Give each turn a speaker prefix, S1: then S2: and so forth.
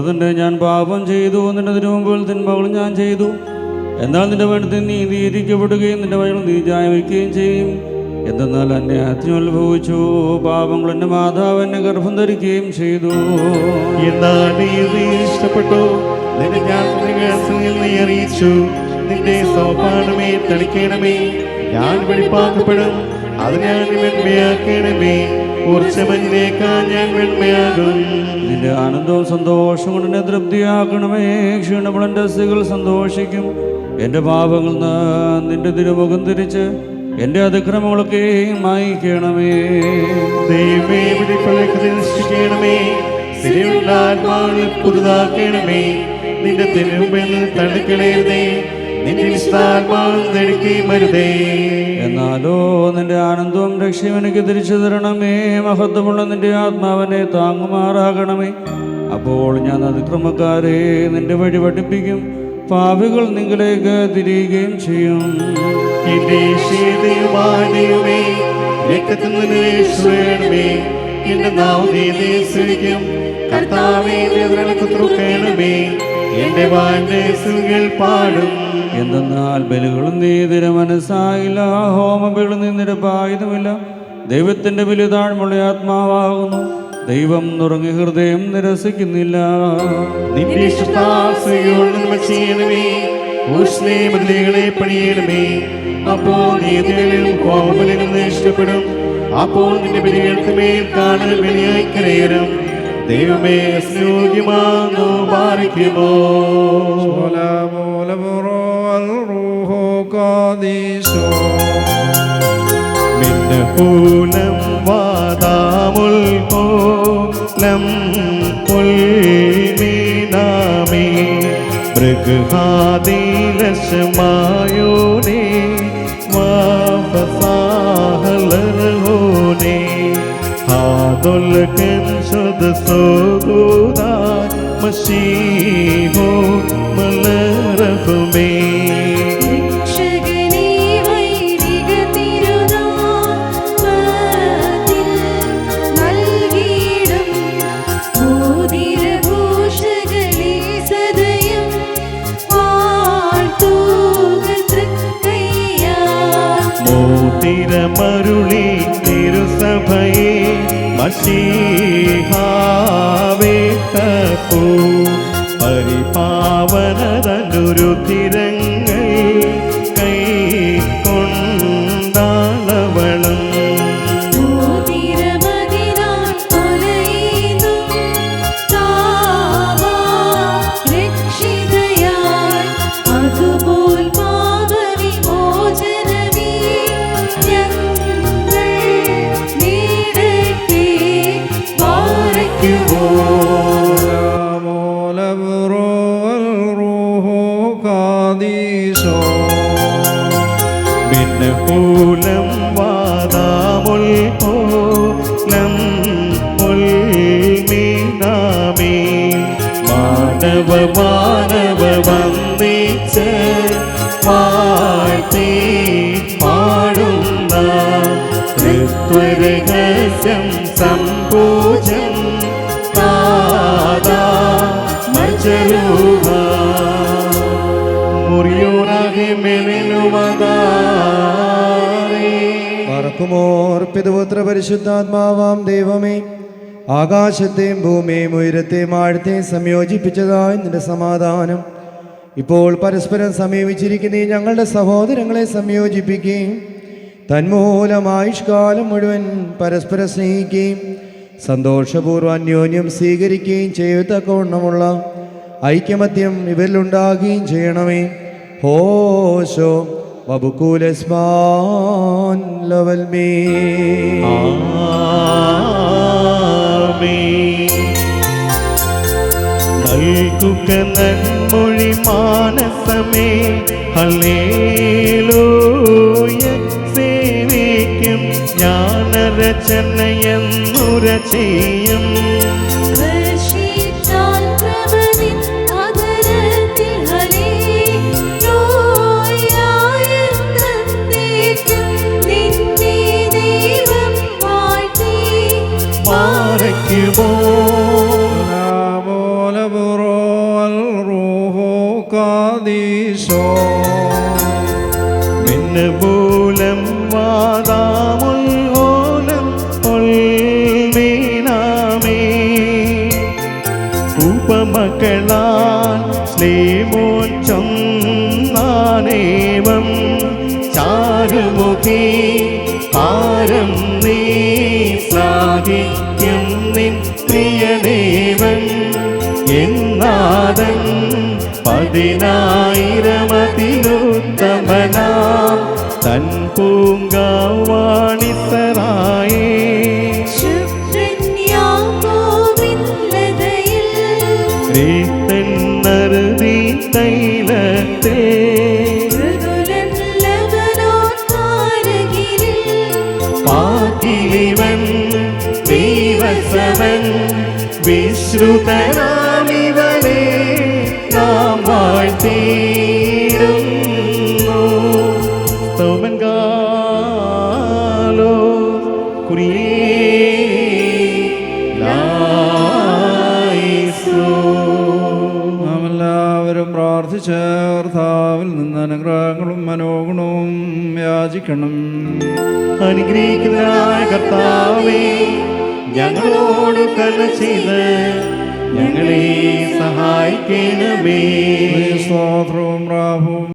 S1: അതിന്റെ ഞാൻ പാപം ചെയ്തു. നിന്റെ തിരുമുമ്പിൽ തിന്മകൾ ഞാൻ ചെയ്തു. എന്നാൽ നിന്റെ വേണ്ടത്തിൽ നീതിക്കപ്പെടുകയും നിന്റെ വഴികൾ നീ ജായവിക്കുകയും ചെയ്യും. എന്തെന്നാൽ എന്നെ അനുഭവിച്ചു പാപങ്ങൾ എന്റെ മാതാവ് എന്നെ ഗർഭം ധരിക്കുകയും ചെയ്തു.
S2: എന്നാൽ നീ ഇഷ്ടപ്പെട്ടു. നിന്റെ ഞാൻ നീ അറിയിച്ചു. നിന്റെ സോപാനമേ തളിക്കണമേ ഞാൻ വെളിപ്പാക്കപ്പെടും. അത് ഞാൻ വെണ്മയാകും
S1: നിന്റെ ആനന്ദവും സന്തോഷം കൊണ്ട് എന്നെ തൃപ്തിയാക്കണമേ. ക്ഷീണമുളന്റെ സ്ത്രീകൾ സന്തോഷിക്കും. എന്റെ പാപങ്ങൾ നിന്റെ തിരുമുഖം തിരിച്ച് എന്റെ അതിക്രമങ്ങളൊക്കെ മായിക്കണമേ
S2: ദൈവമേ പുതുതാക്കണമേ. നിന്റെ തിരുമ്പിൽ തടുക്കണേ. നിന്റെ തടുക്കുകയും അരുതേ
S1: എന്നാലോ നിന്റെ ആനന്ദവും രക്ഷയും എനിക്ക് തിരിച്ചു തരണമേ. മഹത്വമുള്ള നിന്റെ ആത്മാവനെ താങ്ങുമാറാകണമേ. അപ്പോൾ ഞാൻ അതിക്രമക്കാരെ നിന്റെ വഴി പഠിപ്പിക്കും. പാവികൾ നിങ്ങളിലേക്ക് തിരിയുകയും ചെയ്യും.
S2: എന്റെ നാവുനീതേ സ്തുതിക്കും. കർത്താവേ പാടും.
S1: എന്തെന്നാൽ ബലികളും നീതിര മനസ്സായില്ല. ഹോമബലികളും നീ പായുതുമില്ല ദൈവത്തിന്റെ ബലി താഴ്മുള്ള ആത്മാവാകുന്നു. ദൈവം നുറങ്ങി ഹൃദയം നിരസിക്കുന്നില്ല.
S2: അപ്പോൾ നീതികളിലും കോപലിലും ഇഷ്ടപ്പെടും അപ്പോൾ നിന്റെ ബലികൾക്കുമേൽ കാണൽ ബലിയായി കരയരും ദൈവമേ സ്നേഹ്യമാന്നു പാലിക്കുമോ
S3: ولا مول الروح قاديسو
S2: മിന്നപൂലം വാദാമുൽപോലം പുൽമീനാമേ മൃഗാദിലശമായോനേ വാഫസാഹലർഹോനേ ഹാദുൽകൻ സുദസോദാ മശീഹോ മലരഹുമേ
S4: രക്ഷകനേ
S2: മഷീഹാവേട്ടപ്പൂ പരിപാവനതനുരുതിരങ്ങൾ കൈ പാദീശോ പിന്നെ പൂലം വാദാമുൽപ്പോ മാനവ മാനവ വന്ദിച്ച് വാഴ്ത്തി പാടുന്ന ഋത്വരഹസ്യം സമ്പൂ
S3: പറക്കുമോർ പിതുപുത്ര പരിശുദ്ധാത്മാവാം ദൈവമേ ആകാശത്തെയും ഭൂമിയെയും ഉയരത്തെയും ആഴത്തെയും സംയോജിപ്പിച്ചതായ നിന്റെ സമാധാനം. ഇപ്പോൾ പരസ്പരം സമീപിച്ചിരിക്കുന്ന ഞങ്ങളുടെ സഹോദരങ്ങളെ സംയോജിപ്പിക്കുകയും തന്മൂലം ആയുഷ്കാലം മുഴുവൻ പരസ്പരം സ്നേഹിക്കുകയും സന്തോഷപൂർവം അന്യോന്യം സ്വീകരിക്കുകയും ചെയ്യത്തക്കവണ്ണമുള്ള ഐക്യമത്യം ഇവരിലുണ്ടാകുകയും ചെയ്യണമേ. ഹോശോ വബുക്കൂലസ്മാൻ ലവൽ മേ
S2: നൽകുക നന്മൊഴി മാനസമേ. ഹല്ലേലൂയ. സേവിക്കും ജ്ഞാനരചനയെന്നുര ചെയ്യും.
S4: വഹിക്കുമോ പോലപുറോ റൂഹോ കാദീശോ നിന്ന്
S1: മൂലം
S2: വാദാമുൽ ഓലം ഒൽമീനാമേ ഉപമകളാൽ സ്നേമോച്ചം നാനേവം ചാരുമുഖി പാരം പതിനായിരമതിലുത്തമനാം. തൻ
S4: ലതയിൽ
S2: റീത്തന്നറുതി തൈലത്തെ. പാകിലിവൻ ദൈവസവൻ വിശ്രുതനാമിവനെ കുറിയേ
S1: നാം എല്ലാവരും പ്രാർത്ഥിച്ച് കർത്താവിൽ നിന്ന് അനുഗ്രഹങ്ങളും മനോഗുണവും യാചിക്കണം.
S2: അനുഗ്രഹിക്കുന്നതായ കർത്താവേ ഞങ്ങളോട് കല ചെയ്ത് ഞങ്ങളെ സഹായിക്കണമേ.
S1: സ്തോത്രവും പ്രാഭവും.